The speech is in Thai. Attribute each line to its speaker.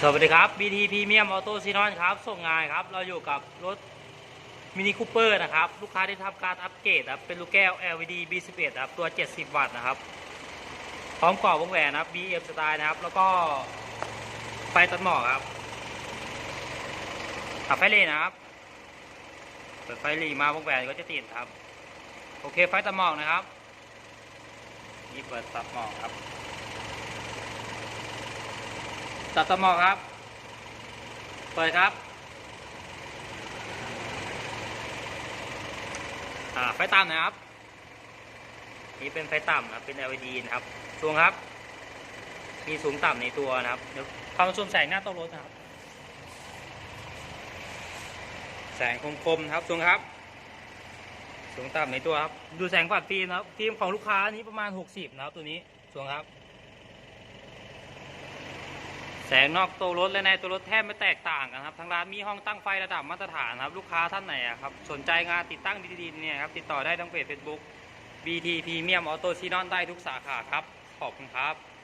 Speaker 1: สวัสดีครับ BT Premium Auto s e n o n ครับ ส่งงานครับ เราอยู่กับรถมินิคูเปอร์นะครับ ลูกค้าที่ทำการอัปเกรดครับ เป็นลูกแก้ว LED B11 ครับ ตัว 70 วัตต์นะครับ พร้อมกรอบวงแหวนนะครับ BM Style นะครับ แล้วก็ไฟตัดหมอกครับขับไฟเลนนะครับ เปิดไฟหลีมาวงแหวนก็จะติดครับ โอเคไฟตัดหมอกนะครับ นี่เปิดตัดหมอกครับ ตัดสมองครับ เปิดครับ อ่า ไฟต่ำนะครับ นี่เป็นไฟต่ำครับ เป็น LED นะครับสูงครับ มีสูงต่ำในตัวนะครับ เดี๋ยวพามาชมแสงหน้าตัวรถนะครับ แสงคมๆนะครับสูงครับ สูงต่ำในตัวครับ ดูแสงปัดฟิล์มนะครับ ฟิล์มของลูกค้านี้ประมาณ 60 นะครับ ตัวนี้สูงครับ แสงนอกตัวรถและในตัวรถแทบไม่แตกต่างกันครับทางร้านมีห้องตั้งไฟระดับมาตรฐานครับ ลูกค้าท่านไหนครับ สนใจงานติดตั้งดีๆเนี่ยครับ ติดต่อได้ทางเพจ Facebook BT Premium Auto s i n o n ได้ทุกสาขาครับ ขอบคุณครับ